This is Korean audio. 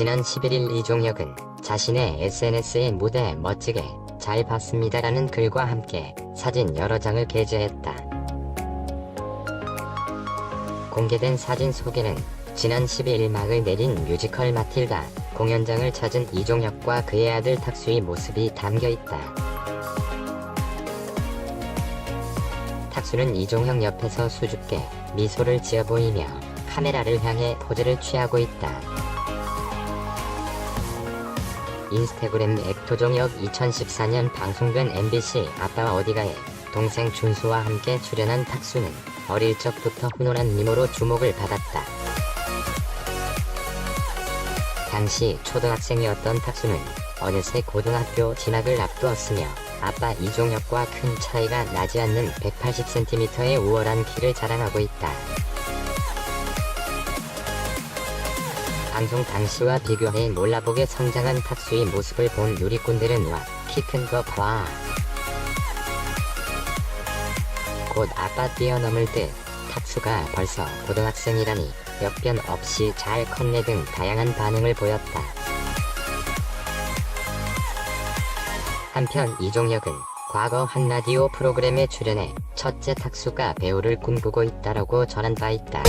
지난 11일 이종혁은 자신의 SNS에 무대 멋지게 잘 봤습니다라는 글과 함께 사진 여러 장을 게재했다. 공개된 사진 속에는 지난 12일 막을 내린 뮤지컬 마틸다 공연장을 찾은 이종혁과 그의 아들 탁수의 모습이 담겨 있다. 탁수는 이종혁 옆에서 수줍게 미소를 지어 보이며 카메라를 향해 포즈를 취하고 있다. 인스타그램 액토종혁 2014년 방송된 MBC 아빠와 어디가에 동생 준수와 함께 출연한 탁수는 어릴 적부터 훈훈한 미모로 주목을 받았다. 당시 초등학생이었던 탁수는 어느새 고등학교 진학을 앞두었으며 아빠 이종혁과 큰 차이가 나지 않는 180cm의 우월한 키를 자랑하고 있다. 방송 당시와 비교해 몰라보게 성장한 탁수의 모습을 본 누리꾼들은 와, 키 큰 거 봐. 곧 아빠 뛰어넘을 듯 탁수가 벌써 고등학생이라니 역변 없이 잘 컸네 등 다양한 반응을 보였다. 한편 이종혁은 과거 한 라디오 프로그램에 출연해 첫째 탁수가 배우를 꿈꾸고 있다라고 전한 바 있다.